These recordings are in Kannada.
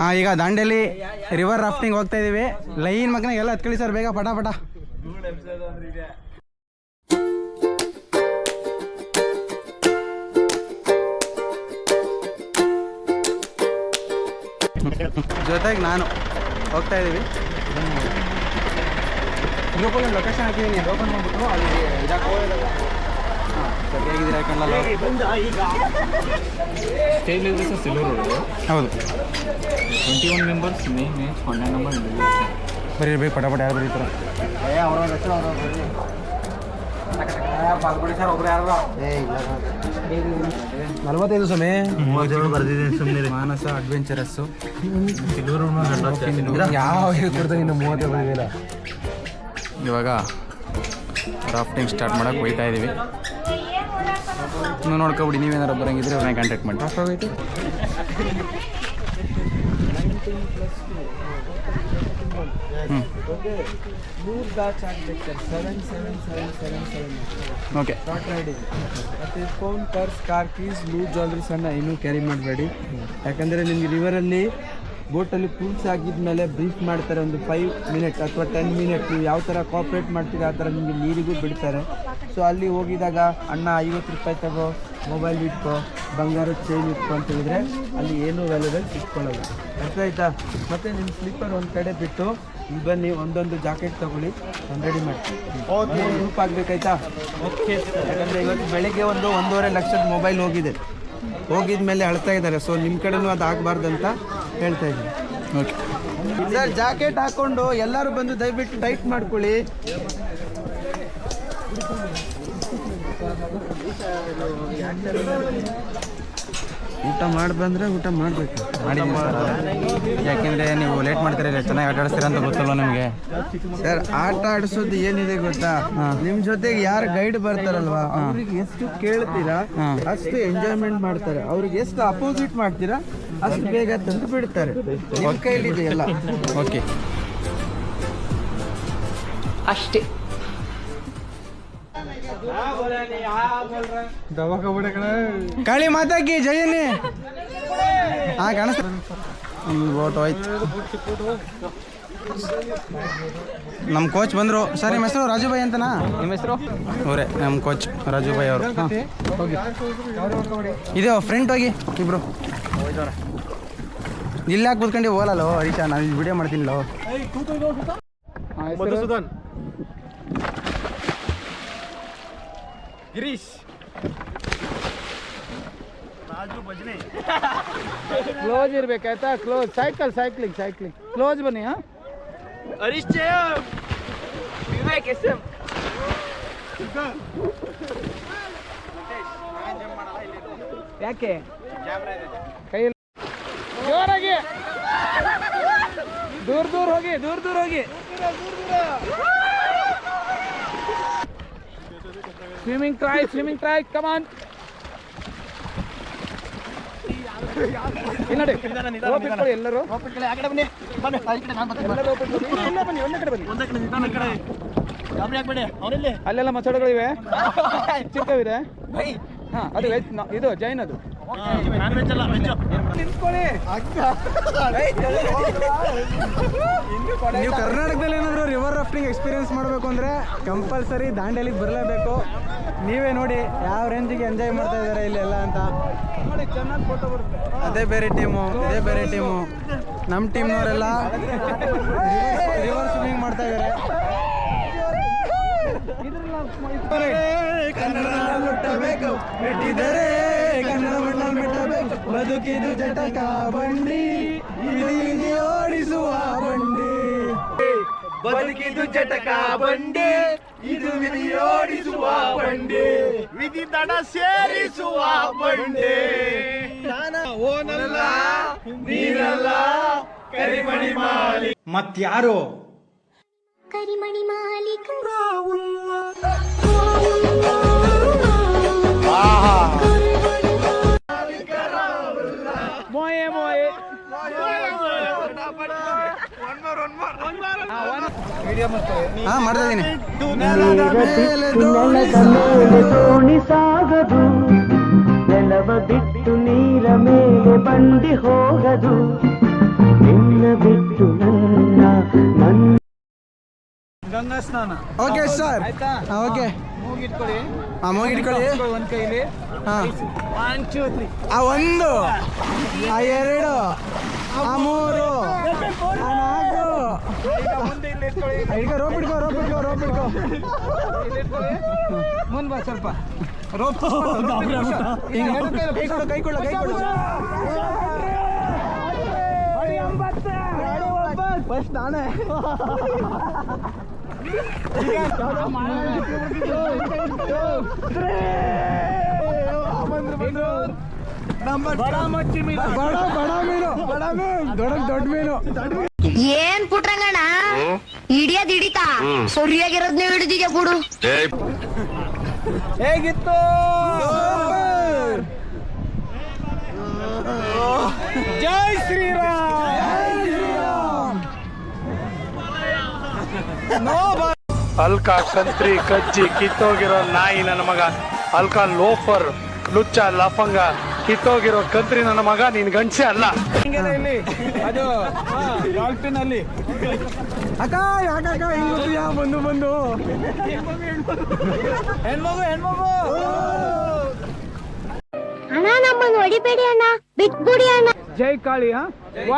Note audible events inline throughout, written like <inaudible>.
ಹಾಂ ಈಗ ದಾಂಡೇಲಿ ರಿವರ್ ರಾಫ್ಟಿಂಗ್ ಹೋಗ್ತಾ ಇದೀವಿ. ಲೈನ್ ಮಗನ ಎಲ್ಲ ಹತ್ಕೊಳ್ಳಿ ಸರ್, ಬೇಗ ಪಟ ಪಟ. ಜೊತೆಗೆ ನಾನು ಹೋಗ್ತಾ ಇದ್ದೀವಿ ಲೊಕೇಶನ್ ಹಾಕಿದ್ದೀನಿ ಓಪನ್ ಮಾಡ್ಬಿಟ್ಟು ಅಲ್ಲಿ ಇದಕ್ಕೆ ಸಿಲ್ವರ್ ರೋಡ್ ಹೌದು ಟ್ವೆಂಟಿ ಒನ್ ಮೆಂಬರ್ಸ್ ನಂಬರ್ ಬರೀ ಯಾರು ಬರೀತಾರೆ ನಲ್ವತ್ತೈದು ಸಮಯ ಮಾನಸ ಅಡ್ವೆಂಚರಸ್ಸು ಯಾವ ಕೊಡ್ತಾನೆ ಇನ್ನು ಮೂವತ್ತೈದು ಇವಾಗ ರಾಫ್ಟಿಂಗ್ ಸ್ಟಾರ್ಟ್ ಮಾಡೋಕೆ ಹೋಗ್ತಾ ಇದ್ದೀವಿ ನೀವು ನೋಡ್ಕೊಬಿಡಿ ನೀವೇನಾರು ಬರಂಗಿದ್ರೆ ಅವ್ರನ್ನ ಕಾಂಟ್ಯಾಕ್ಟ್ ಮಾಡಿ ಆಫ್ ಆಗೈತೆ ಓಕೆ ಮತ್ತು phone purse car keys loose ಸಣ್ಣ ಇನ್ನೂ ಕ್ಯಾರಿ ಮಾಡಬೇಡಿ ಯಾಕಂದರೆ ನಿಮಗೆ ರಿವರಲ್ಲಿ ಬೋಟಲ್ಲಿ ಪೂಲ್ಸ್ ಆಗಿದ್ಮೇಲೆ ಬ್ರೀಫ್ ಮಾಡ್ತಾರೆ ಒಂದು ಫೈವ್ ಮಿನಿಟ್ ಅಥವಾ ಟೆನ್ ಮಿನಿಟ್ ನೀವು ಯಾವ ಥರ ಕೋಪ್ರೇಟ್ ಮಾಡ್ತೀರಿ ಆ ಥರ ನಿಮಗೆ ನೀರಿಗೂ ಬಿಡ್ತಾರೆ. ಸೊ ಅಲ್ಲಿ ಹೋಗಿದಾಗ ಅಣ್ಣ ಐವತ್ತು ರೂಪಾಯಿ ತಗೋ ಮೊಬೈಲ್ ಇಟ್ಕೋ ಬಂಗಾರದ ಚೈನ್ ಇಟ್ಕೊ ಅಂತ ಹೇಳಿದ್ರೆ ಅಲ್ಲಿ ಏನೂ ವ್ಯಾಲ್ಯೂಬಲ್ ಇಟ್ಕೊಳ್ಳೋದು ಅರ್ಥ ಆಯ್ತಾ ಮತ್ತೆ ನಿಮ್ಮ ಸ್ಲೀಪರ್ ಒಂದು ಕಡೆ ಬಿಟ್ಟು ಬನ್ನಿ ಒಂದೊಂದು ಜಾಕೆಟ್ ತಗೊಳ್ಳಿ. ಒಂದು ರೆಡಿ ಮಾಡ್ತೀನಿ. ಗ್ರೂಪ್ ಓಕೆ ಯಾಕಂದರೆ ಇವತ್ತು ಬೆಳಿಗ್ಗೆ ಒಂದು ಒಂದೂವರೆ ಲಕ್ಷದ ಮೊಬೈಲ್ ಹೋಗಿದೆ. ಹೋಗಿದ ಮೇಲೆ ಅಳ್ತಾ ಇದ್ದಾರೆ. ಸೊ ನಿಮ್ಮ ಕಡೆನೂ ಅದು ಆಗಬಾರ್ದಂತ ಹೇಳ್ತಾ ಇದ್ದೀನಿ. ಓಕೆ ಸರ್ ಜಾಕೆಟ್ ಹಾಕೊಂಡು ಎಲ್ಲರೂ ಬಂದು ದಯವಿಟ್ಟು ಟೈಟ್ ಮಾಡ್ಕೊಳ್ಳಿ. ಊಟ ಮಾಡಿ ಬಂದರೆ ಊಟ ಮಾಡಬೇಕು. ಮಾಡಿ ಸರ್. ಯಾಕೆಂದರೆ ನೀವು ಲೇಟ್ ಮಾಡ್ತೀರ ಚೆನ್ನಾಗಿ ಆಟ ಆಡಿಸ್ತೀರ ಅಂತ ಗೊತ್ತಲ್ಲ ನಿಮಗೆ? ಸರ್ ಆಟ ಆಡಿಸೋದು ಏನಿದೆ ಗೊತ್ತಾ? ನಿಮ್ಮ ಜೊತೆಗೆ ಯಾರು ಗೈಡ್ ಬರ್ತಾರಲ್ವಾ? ಅವ್ರಿಗೆ ಎಷ್ಟು ಕೇಳ್ತೀರಾ ಅಷ್ಟು ಎಂಜಾಯ್ಮೆಂಟ್ ಮಾಡ್ತಾರೆ. ಅವ್ರಿಗೆ ಎಷ್ಟು ಅಪೋಸಿಟ್ ಮಾಡ್ತೀರಾ ಅಷ್ಟು ಬೇಗ ತಂದು ಬಿಡ್ತಾರೆ. ನಿಮ್ಮ ಕೈಲಿದೆ ಎಲ್ಲ ಓಕೆ ಕಾಳಿ ಮಾತಾಕಿ ಜಯನಿ ಹಾ ಕಾಣಿಸ್ತ ಬೋಟ್ ಹೋಯ್ತು. ನಮ್ಮ ಕೋಚ್ ಬಂದರು. ಸರ್ ನಿಮ್ಮ ಹೆಸರು? ರಾಜುಭಾಯಿ ಅಂತನಾ? ನಿಮ್ಮ ಹೆಸರು? ಅವರೇ ನಮ್ಮ ಕೋಚ್ ರಾಜು ಬಾಯಿ ಅವರು ಇದೇ ಫ್ರೆಂಡ್ ಹೋಗಿ ಇಬ್ರು. ಇಲ್ಲಿ ಯಾಕೆ ಕೂತ್ಕೊಂಡು ಹೋಗಲ್ಲ ಹರೀಶಾ? ನಾನು ಇಲ್ಲಿ ವಿಡಿಯೋ ಮಾಡ್ತೀನಿ ಲೋ. Close ಇರ್ಬೇಕಾಯ್ತಾ close cycle cycling cycling close ಬನ್ನಿ ಹಾ ಯಾಕೆ ಕೈಯಲ್ಲಿ ಜೋರಾಗಿ ದೂರ ದೂರ ಹೋಗಿ ದೂರ ದೂರ ಹೋಗಿ swimming try swimming try come on ನೋಡಿ ಎಲ್ಲರೂ. ಅಲ್ಲೆಲ್ಲ ಮಸಾಲೆಗಳಿವೆ <laughs> ಚಿಕ್ಕವಿದೆ. ಹಾ ಅದು ವೆಜ್ ಇದು ಜೈನ್ ಅದು. ನಿಂತ್ಕೊಳ್ಳಿ. ನೀವು ಕರ್ನಾಟಕದಲ್ಲಿ ಏನಾದರೂ ರಿವರ್ ರಾಫ್ಟಿಂಗ್ ಎಕ್ಸ್ಪೀರಿಯನ್ಸ್ ಮಾಡಬೇಕು ಅಂದರೆ ಕಂಪಲ್ಸರಿ ದಾಂಡೇಲಿಗೆ ಬರಲೇಬೇಕು. ನೀವೇ ನೋಡಿ ಯಾವ ರೇಂಜಿಗೆ ಎಂಜಾಯ್ ಮಾಡ್ತಾ ಇದ್ದಾರೆ ಇಲ್ಲೆಲ್ಲ ಅಂತ. ನೋಡಿ ಚೆನ್ನಾಗಿ ಫೋಟೋ ಬರುತ್ತೆ ಅದೇ ಬೇರೆ ಟೀಮು ಅದೇ ಬೇರೆ ಟೀಮು ನಮ್ಮ ಟೀಮ್ನವರೆಲ್ಲ ರಿವರ್ ಸ್ವಿಮ್ಮಿಂಗ್ ಮಾಡ್ತಾ ಇದ್ದಾರೆ. ಕನ್ನಡ ಮುಟ್ಟಬೇಕು ಮೆಟ್ಟಿದರೆ ಮೆಟ್ಟಬೇಕು ಬದುಕಿದು ಜಟಕ ಬಂಡಿ ಇಲ್ಲಿ ಓಡಿಸುವ ಬಂಡಿ. ಬದುಕಿದು ಜಟಕ ಬಂಡಿ ಇದು ವಿಧಿಯೋಡಿಸುವ ಬಂಡಿ. ವಿಧಿ ತಡ ಸೇರಿಸುವ ಬಂಡಿ. ಓನಲ್ಲ ನೀನಲ್ಲ ಕರಿಮಣಿ ಮಾಲಿ. ಮತ್ಯಾರು? ಕರಿಮಣಿ ಮಾಲೀಕ. ದೋಣಿ ಸಾಗದು ನೆಲವ ಬಿಟ್ಟು ನೀರ ಮೇಲೆ ಬಂಡಿ ಹೋಗದು ನಿನ್ನ ಬಿಟ್ಟು ನನ್ನ ಗಂಗಾ ಸ್ನಾನ. Okay sir. ಓಕೆ. ಮೂಗಿಟ್ಕೊಳ್ಳಿ ಹಾಂ ಮೂಗಿಟ್ಕೊಳ್ಳಿ ಒಂದು ಕೈಲಿ. ಹಾಂ. ಒನ್ ಟೂ ತ್ರೀ ಆ ಒಂದು. ಆ ಎರಡು. ಆ ಮೂರು. ಆ ನಾಲ್ಕು. ಮುಂದೆ ಇಲ್ಲಿ ಇಟ್ಕೊಳ್ಳಿ. ಹಿಡ್ಕೊ ರೋಪ್ ರೋಪ್ ರೋಪ್ ಹಿಡ್ಕೊ. ಇಲ್ಲಿ ಇಟ್ಕೊಳ್ಳಿ. ಮುಂದ್ ಬಾ ಸ್ವಲ್ಪ. ರೋಪ್ ಕೈ ಕೊಡು ಕೈ ಕೊಡು. ಕೈ ಕೊಡು ಫಸ್ಟ್ ನಾನೇ. ದೊಡ್ಡ ಮೀನು ಏನ್ ಪುಟ್ರಂಗಣ ಹಿಡಿಯೋದ್ ಹಿಡಿತಾ? ಸರಿಯಾಗಿರೋದ್ ನೀವು ಹಿಡಿದಿದ್ಯಾ ಕೊಡು ಹೇಗಿತ್ತು ಜೈ ಶ್ರೀರಾಮ್ ಅಲ್ಕ ಸಂತ್ರಿ ಕಜ್ಜಿ ಕಿತ್ತೋಗಿರೋ ನಾಯಿ ನನ್ನ ಮಗ. ಅಲ್ಕ ಲೋಫರ್ ಲುಚ್ಚ ಲಫಂಗ ಕಿತ್ತೋಗಿರೋ ಕಂತ್ರಿ ನನ್ನ ಮಗ ನೀನ್ ಗಂಡ್ಸೆ ಅಲ್ಲ. ಹಿಂಗೇನೆ ಇಲ್ಲಿ? ಅದು ಡಾಲ್ಫಿನ್ ಅಲ್ಲಿ ಅಕ್ಕ ಯಾಕಕ್ಕ ಹಿಂಗ್ ಗೊತ್ತೀಯಾ? ಬಂದು ಬಂದು. ಹೆಣ್ಮಗು ಹೆಣ್ಮಗು. ಅಣ್ಣ ನಮ್ಮನ್ನು ಹೊಡಿಬೇಡಿ ಅಣ್ಣ. ಬಿಟ್ಬಿಡಿ ಅಣ್ಣ. ಜೈ ಕಾಳಿ ಹಾ?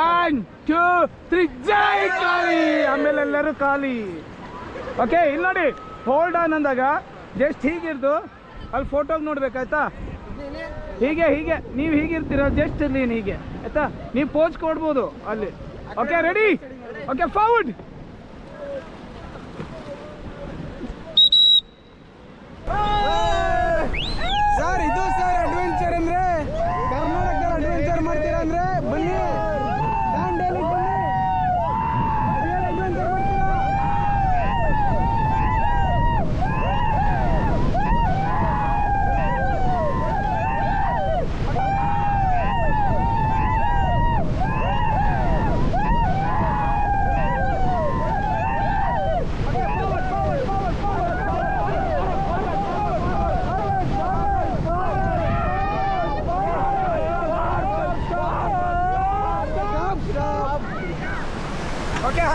ಒನ್ ಟೂ ತ್ರೀ ಜೈ ಕಾಳಿ. ಆಮೇಲೆ ಎಲ್ಲರೂ ಕಾಲಿ. ಓಕೆ, ಇಲ್ಲಿ ನೋಡಿ ಹೋಲ್ಡ್ ಆನ್ ಅಂದಾಗ ಜಸ್ಟ್ ಹೀಗಿರ್ದು, ಅಲ್ಲಿ ಫೋಟೋಗೆ ನೋಡ್ಬೇಕಾಯ್ತಾ ಹೀಗೆ ಹೀಗೆ, ನೀವು ಹೀಗಿರ್ತೀರ ಜಸ್ಟ್ ಇರ್ಲಿ ಹೀಗೆ, ಆಯ್ತಾ? ನೀವು ಪೋಸ್ ಕೊಡ್ಬೋದು ಅಲ್ಲಿ. Okay ready okay ಫೌಡ್ sir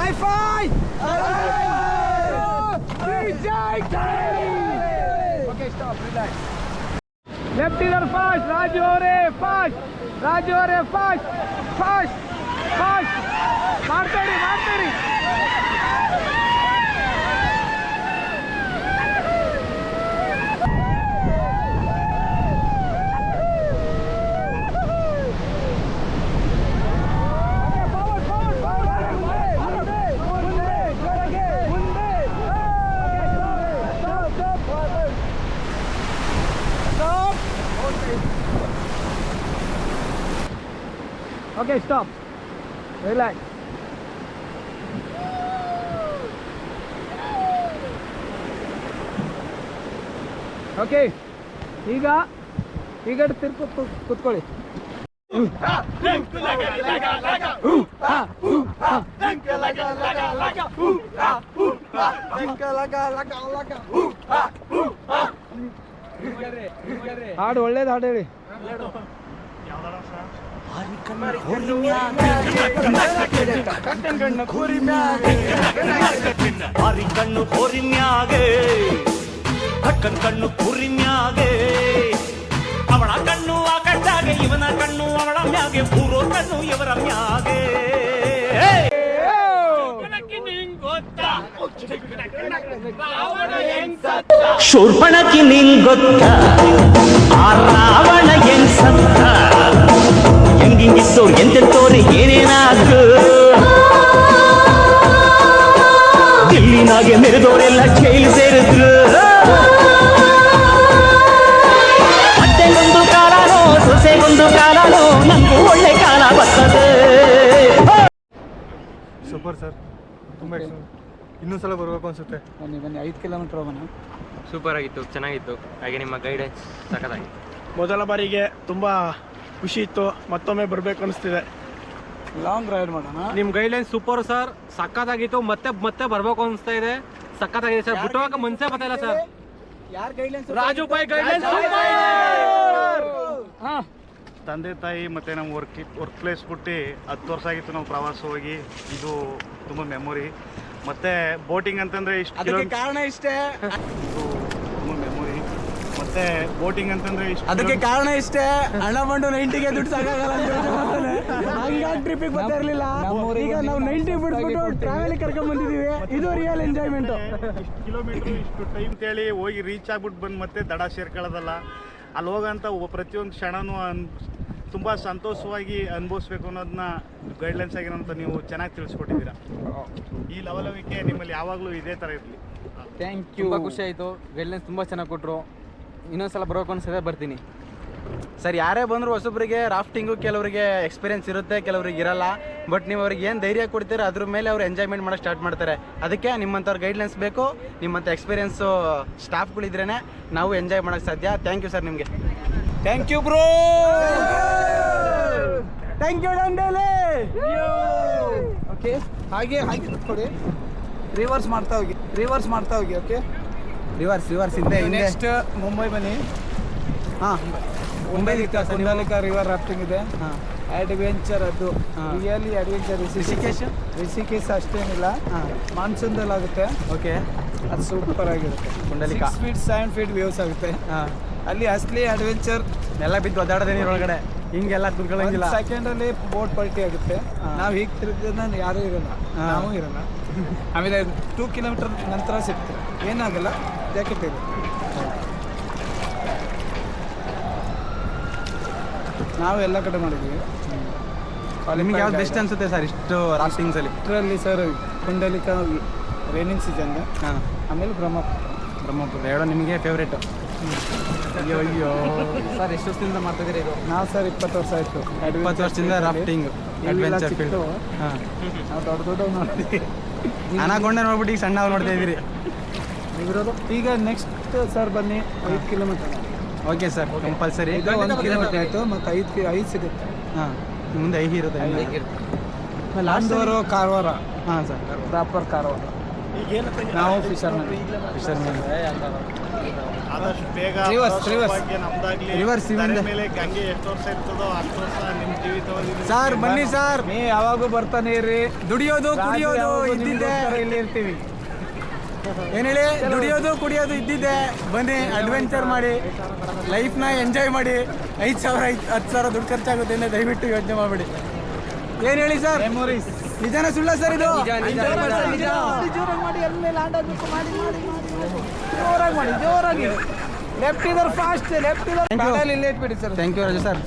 Hi-Fi! DJ Okay, stop, relax. Left fast, Raju fast! Raju fast! Fast! Fast! Martari, Martari! Okay, stop. Relax. Okay ಈಗ ಈಗ ತಿರ್ಕೊ ಕುತ್ಕೊಳ್ಳಿ ಹಾಡು ಒಳ್ಳೇದು ಹಾಡು ಹೇಳಿ ಆರಿ ಕಣ್ಣು ಕೋರಿನ್ಯಾಗೆ ಅಕ್ಕನ ಕಣ್ಣು ಕುರಿನ್ಯಾಗೆ ಅವಳ ಕಣ್ಣು ಆ ಕಣ್ಣಾಗೆ ಇವನ ಕಣ್ಣು ಅವಳ ಮ್ಯಾಗೆ ಪೂರೋ ಕಣ್ಣು ಇವರ ಮ್ಯಾಗೆ. ಶೂರ್ಪಣಕಿ ನಿಂಗೊತ್ತ ಆ ರಾವಣ ಎನ್ ಸತ್ತ ಹೆಂಗಿಂಗಿತ್ತು ಎಂತೆಂತೋರಿ ಏನೇನಾದ್ರು ದಿಲ್ಲಿನಾಗೆ ಮೆರೆದವರೆಲ್ಲ ಜೈಲು ಸೇರಿದ್ರು. ಅತ್ತೆಗೊಂದು ಕಾಲನೋ ಸೊಸೆಗೊಂದು ಕಾಲನೋ ನಂಗೂ ಒಳ್ಳೆ ಕಾಲ ಬರ್ತದೆ. Super sir. ತುಂಬ ಇನ್ನೊಂದು ಸಲ ಬರ್ಬೇಕು ಅನ್ಸುತ್ತೆ. ಬನ್ನಿ ಬನ್ನಿ ಐದು ಕಿಲೋಮೀಟರ್ ಹೋಗೋಣ. ಸೂಪರ್ ಆಗಿತ್ತು ಚೆನ್ನಾಗಿತ್ತು. ಹಾಗೆ ನಿಮ್ಮ ಗೈಡೆನ್ಸ್ ಸಖತ್ತಾಗಿತ್ತು ಮೊದಲ ಬಾರಿಗೆ ತುಂಬಾ ಖುಷಿ ಇತ್ತು ಮತ್ತೊಮ್ಮೆ ಬರ್ಬೇಕು ಅನಿಸ್ತಿದೆ. ಲಾಂಗ್ ರೈಡ್ ಮಾಡೋಣ? ನಿಮ್ಮ ಗೈಡ್ಲೈನ್ಸ್ ಸೂಪರ್ ಸರ್ ಸಖತ್ತಾಗಿತ್ತು ಮತ್ತೆ ಮತ್ತೆ ಬರಬೇಕು ಅನಿಸ್ತಾ ಇದೆ. ಸಖತ್ತಾಗಿದೆ ಸರ್ ಬಿಟ್ಟು ಹಾಕ ಮನ್ಸೇ ಬರ್ತಾ ಇಲ್ಲ ಸರ್ ಯಾರ್ ಗೈಡ್ಲೈನ್ಸ್ ರಾಜು ಗೈಡ್ಲೈನ್ಸ್ ಹಾ. ತಂದೆ ತಾಯಿ ಮತ್ತು ನಮ್ಮ ವರ್ಕ್ ವರ್ಕ್ ಪ್ಲೇಸ್ ಬಿಟ್ಟು ಹತ್ತು ವರ್ಷ ಆಗಿತ್ತು ನಾವು ಪ್ರವಾಸ ಹೋಗಿ. ಇದು ತುಂಬ ಮೆಮೊರಿ ಮತ್ತೆ ಬೋಟಿಂಗ್ ಅಂತಂದರೆ ಇಷ್ಟು ಕಾರಣ ಇಷ್ಟೇ. ಮತ್ತು ಬೋಟಿಂಗ್ ಅಂತಂದ್ರೆ ಇಷ್ಟು ಅದಕ್ಕೆ ಕಾರಣ ಇಷ್ಟೇ. ಹಣ ಬಂಡು ನೈಂಟಿಗೆ ದುಡ್ಡು ಸಾಕಾಗಲ್ಲ ಅಂತ ಯೋಚ್ನೆ ಮಾಡ್ತಾನೆ. ಹಂಗಾಗಿ ಟ್ರಿಪ್ಪಿಗೆ ಬರ್ತಾ ಇರ್ಲಿಲ್ಲ? ಈಗ ನಾವು ನೈಂಟಿ ಬಿಡ್ಬಿಟ್ಟು ಟ್ರಾವೆಲ್ ಕರ್ಕೊಂಡ್ ಬಂದಿದೀವಿ ಇದು ರಿಯಲ್ ಎಂಜಾಯ್ಮೆಂಟ್ ಇಷ್ಟು ಕಿಲೋಮೀಟರ್ ಇಷ್ಟು ಟೈಮ್ ತೇಳಿ ಹೋಗಿ ರೀಚ್ ಆಗ್ಬಿಟ್ಟು ಬಂದು ಮತ್ತೆ ದಡ ಸೇರ್ಕೊಳ್ಳೋದಲ್ಲ. ಅಲ್ಲಿ ಹೋಗೋಂಥ ಒಬ್ಬ ಪ್ರತಿಯೊಂದು ಕ್ಷಣನೂ ಅನ್ ತುಂಬ ಸಂತೋಷವಾಗಿ ಅನುಭವಿಸ್ಬೇಕು ಅನ್ನೋದನ್ನ ಗೈಡ್ಲೈನ್ಸ್ ಆಗಿರೋಂಥ ನೀವು ಚೆನ್ನಾಗಿ ತಿಳಿಸ್ಕೊಟ್ಟಿದ್ದೀರಾ. ಈ ಲವಲವಿಕೆ ನಿಮ್ಮಲ್ಲಿ ಯಾವಾಗಲೂ ಇದೇ ಥರ ಇರಲಿ. ಥ್ಯಾಂಕ್ ಯು ತುಂಬ ಖುಷಿ ಆಯಿತು. ಗೈಡ್ಲೈನ್ಸ್ ತುಂಬಾ ಚೆನ್ನಾಗಿ ಕೊಟ್ಟರು ಇನ್ನೊಂದ್ಸಲ ಬರೋಕೆ ಅನ್ಸದೆ ಬರ್ತೀನಿ. ಸರ್, ಯಾರೇ ಬಂದರೂ ಹೊಸೊಬ್ಬರಿಗೆ ರಾಫ್ಟಿಂಗು ಕೆಲವರಿಗೆ ಎಕ್ಸ್ಪೀರಿಯೆನ್ಸ್ ಇರುತ್ತೆ, ಕೆಲವ್ರಿಗೆ ಇರಲ್ಲ. ಬಟ್ ನೀವು ಅವ್ರಿಗೆ ಏನು ಧೈರ್ಯ ಕೊಡ್ತೀರ, ಅದ್ರ ಮೇಲೆ ಅವ್ರು ಎಂಜಾಯ್ಮೆಂಟ್ ಮಾಡೋಕ್ಕೆ ಸ್ಟಾರ್ಟ್ ಮಾಡ್ತಾರೆ. ಅದಕ್ಕೆ ನಿಮ್ಮಂಥವ್ರ ಗೈಡ್ಲೈನ್ಸ್ ಬೇಕು, ನಿಮ್ಮಂಥ ಎಕ್ಸ್ಪೀರಿಯನ್ಸು ಸ್ಟಾಫ್ಗಳಿದ್ರೇ ನಾವು ಎಂಜಾಯ್ ಮಾಡೋಕ್ಕೆ ಸಾಧ್ಯ. ಥ್ಯಾಂಕ್ ಯು ಸರ್ ನಿಮಗೆ. Thank you bro thank you okay ಹಾಗೆ ಹಾಗೆ ಕೊಡಿ. ರಿವರ್ಸ್ ಮಾಡ್ತಾ ಹೋಗಿ ರಿವರ್ಸ್ ಮಾಡ್ತಾ ಹೋಗಿ ಓಕೆ ರಿವರ್ಸ್ ರಿವರ್ಸ್ ಹಿಂದೆ ಹಿಂದೆ. ನೆಕ್ಸ್ಟ್ ಮುಂಬೈ ಬನ್ನಿ. ಹಾಂ. ಮುಂಬೈ ಕುಂಡಲಿಕ ರಿವರ್ ರಾಫ್ಟಿಂಗ್ ಇದೆ. ಹಾಂ. ಅಡ್ವೆಂಚರ್ ಅದು. Really adventure Rishikesh? ರಿಷಿಕೇಶ್? ಅಷ್ಟೇನಿಲ್ಲ. ಮಾನ್ಸೂನ್ದಲ್ಲಿ ಆಗುತ್ತೆ. ಓಕೆ ಅದು ಸೂಪರ್ ಆಗಿರುತ್ತೆ. Kundalika. Feet seven feet views ಆಗುತ್ತೆ. ಹಾಂ. ಅಲ್ಲಿ ಅಸ್ಲಿ ಅಡ್ವೆಂಚರ್ ಎಲ್ಲ ಬಿದ್ದು ಒದ್ದಾಡದೆ ಒಳಗಡೆ ಹಿಂಗೆಲ್ಲ ಕುತ್ಕೊಳ್ಳಂಗಿಲ್ಲ ಸೆಕೆಂಡ್ ಅಲ್ಲಿ ಬೋಟ್ ಪಲ್ಟಿ ಆಗುತ್ತೆ. ನಾವು ಹೀಗೆ ತಿರುಗಿದ ಯಾರೂ ಇರಲ್ಲ. ನಾವು ಇರಲ್ಲ. ಆಮೇಲೆ ಟೂ ಕಿಲೋಮೀಟರ್ ನಂತರ ಸಿಗ್ತದೆ. ಏನಾಗಲ್ಲ ಜಾಕೆಟ್ ಇದೆ. ನಾವು ಎಲ್ಲ ಕಡೆ ಮಾಡಿದ್ದೀವಿ ನಿಮಗೆ ಯಾವ್ದು ಬೆಸ್ಟ್ ಅನ್ಸುತ್ತೆ ಸರ್ ಇಷ್ಟು ರಾಫ್ಟಿಂಗ್ಸಲ್ಲಿ ಇದರಲ್ಲಿ ಸರ್ ಕುಂಡಲಿಕ ರೈನಿಂಗ್ ಸೀಸನ್ ಹಾಂ. ಆಮೇಲೆ ಬ್ರಹ್ಮಪುತ್ರ ಬ್ರಹ್ಮಪುರ ಎರಡು ನಿಮಗೆ ಫೇವ್ರೇಟು ಅಯ್ಯೋ ಅಯ್ಯೋ ಸರ್ ಎಷ್ಟು ವರ್ಷದಿಂದ ಮಾಡ್ತಿದ್ದೀರಿ ಇದು ನಾವು ಸರ್ ಇಪ್ಪತ್ತು ವರ್ಷ ಆಯಿತು. ಇಪ್ಪತ್ತು ವರ್ಷದಿಂದ ರಾಫ್ಟಿಂಗ್ ಅಡ್ವೆಂಚರ್ ಫೀಲ್ಡ್ ಹಾಂ. ನಾವು ದೊಡ್ಡ ದೊಡ್ಡ ನೋಡ್ತೀವಿ. ಅನಾಕೊಂಡ ನೋಡ್ಬಿಟ್ಟು ಈಗ ಸಣ್ಣ ನೋಡ್ತಾ ಇದ್ದೀರಿ. ಈಗ ನೆಕ್ಸ್ಟ್ ಸರ್ ಬನ್ನಿ ಐದು ಕಿಲೋಮೀಟರ್ ಓಕೆ ಸರ್ ಕಂಪಲ್ಸರಿ ಇದು ಒಂದು ಕಿಲೋಮೀಟರ್ ಆಯಿತು ಮತ್ತು ಐದು ಐದು ಸಿಗುತ್ತೆ. ಹಾಂ. ಮುಂದೆ ಐದು ಇರುತ್ತೆ ಲಾಂಡೋರು ಕಾರವಾರ. ಹಾಂ ಸರ್. ಪ್ರಾಪರ್ ಕಾರವಾರ. ನಾವು ಫಿಶರ್ಮನ್ ಫಿಶರ್ಮನ್ ಬೇಗ Reverse, reverse. ಭಾಗ್ಯ ನಮ್ದಾಗ್ಲಿ Reverse. ಮೇಲೆ ಗಂಗೆ ಎಷ್ಟು ವರ್ಷ ಇರ್ತದೋ ಅಷ್ಟು ವರ್ಷ ನಿಮ್ಮ ಜೀವಿತವಾಗಿ ಸರ್ ಬನ್ನಿ ಸರ್ ನೀ ಯಾವಾಗೂ ಬರ್ತಾನೆ ಇರ್ರಿ ದುಡಿಯೋದು ಕುಡಿಯೋದು ಯಾವಾಗೂ ಇದ್ದಿದ್ದೆ. ನಿಮ್ಗೋಸ್ಕರ ಇಲ್ಲಿ ಇರ್ತೀವಿ. ಏನ್ ಹೇಳಿ? ದುಡಿಯೋದು ಕುಡಿಯೋದು ಇದ್ದಿದ್ದೆ. ಬನ್ನಿ ಅಡ್ವೆಂಚರ್ ಮಾಡಿ. ಲೈಫ್ನ ಎಂಜಾಯ್ ಮಾಡಿ. ಐದು ಸಾವಿರ ಐದು ಹತ್ತು ಸಾವಿರ ದುಡ್ಡು ಖರ್ಚಾಗುತ್ತೆ ಅಂತ ದಯವಿಟ್ಟು ಯೋಚನೆ ಮಾಡಿ ಏನ್ ಹೇಳಿ ಸರ್ ಮೆಮೊರೀಸ್ ನಿಜಾನ ಸುಳ್ಳ ಸರ್ ಇದು? ಜೋರಾಗಿ ಮಾಡಿ ಎಲ್ಲ ಲ್ಯಾಂಡ್ ಆಗಬೇಕು ಮಾಡಿ ಮಾಡಿ ಮಾಡಿ ಜೋರಾಗಿ ಮಾಡಿ ಜೋರಾಗಿ ಲೆಫ್ಟ್ ಇದರ್ ಫಾಸ್ಟ್ ಲೆಫ್ಟ್ ಇದರ್ Thank ಲೇಟ್ ಬಿಡಿ ಇಲ್ಲೇ ಇಟ್ಬಿಡಿ sir thank you Raju sir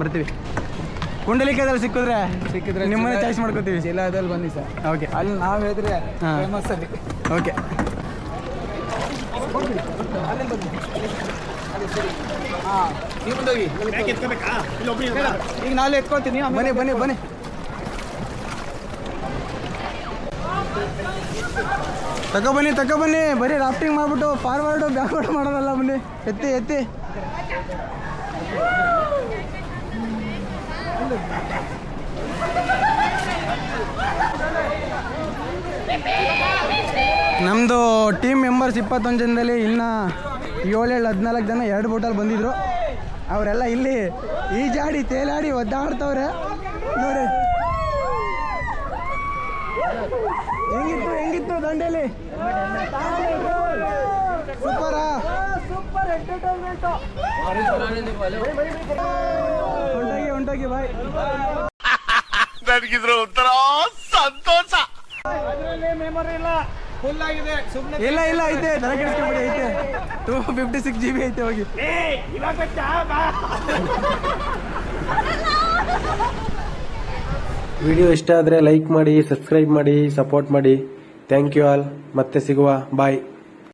ಬರ್ತೀವಿ. ಕುಂಡಲಿಕೆದಲ್ಲಿ ಸಿಕ್ಕಿದ್ರೆ ಸಿಕ್ಕಿದ್ರೆ ನಿಮ್ಮನ್ನ ಚಾಯ್ಸ್ ಮಾಡ್ಕೋತೀವಿ. ಜಿಲ್ಲಾದಲ್ಲಿ ಬನ್ನಿ ಸರ್ ಓಕೆ ಅಲ್ಲಿ ನಾವು ಹೇಳಿದ್ರೆ. ಫೇಮಸ್ ಅಲ್ಲಿ. ಓಕೆ ಈಗ ನಾಳೆ ಎತ್ಕೊತೀನಿ ಬನ್ನಿ ಬನ್ನಿ ಬನ್ನಿ. ತಗೋ ಬನ್ನಿ ತಗೋ ಬನ್ನಿ. ಬರೀ ರಾಫ್ಟಿಂಗ್ ಮಾಡ್ಬಿಟ್ಟು ಫಾರ್ವರ್ಡು ಬ್ಯಾಕ್ವರ್ಡ್ ಮಾಡೋದಲ್ಲ ಬನ್ನಿ. ಎತ್ತಿ ಎತ್ತಿ. ನಮ್ಮದು ಟೀಮ್ ಮೆಂಬರ್ಸ್ ಇಪ್ಪತ್ತೊಂದು ಜನದಲ್ಲಿ ಇನ್ನು ಏಳೇಳು, ಹದಿನಾಲ್ಕು ಜನ ಎರಡು ಬೋಟಲ್ಲಿ ಬಂದಿದ್ರು. ಅವರೆಲ್ಲ ಇಲ್ಲಿ ಈಜಾಡಿ ತೇಲಾಡಿ ಒದ್ದಾಡ್ತವ್ರೆ ನೋಡಿ ಹೆಂಗಿತ್ತು ಹೆಂಗಿತ್ತು ದಂಡೇಲಿ. ಸೂಪರಾ. ಹೊಂಟೋಗಿ ಹೊಂಟೋಗಿ ಬಾಯ್. ನನಗಿದ್ರ ಒಂಥರ ಸಂತೋಷ. ಮೆಮೊರಿ ಇಲ್ಲ ಫುಲ್ ಆಗಿದೆ. ಸುಮ್ಮನೆ ಇಲ್ಲ ಇಲ್ಲ ಐತೆ. ತಲೆ ಕೆಡಿಸ್ಕೊಂಬಿಡಿ ಐತೆ. Two fifty six G B ಐತೆ ಹೋಗಿ. ವಿಡಿಯೋ ಇಷ್ಟ ಆದರೆ ಲೈಕ್ ಮಾಡಿ ಸಬ್ಸ್ಕ್ರೈಬ್ ಮಾಡಿ ಸಪೋರ್ಟ್ ಮಾಡಿ. ಥ್ಯಾಂಕ್ ಯು ಆಲ್ ಮತ್ತೆ ಸಿಗುವ. ಬಾಯ್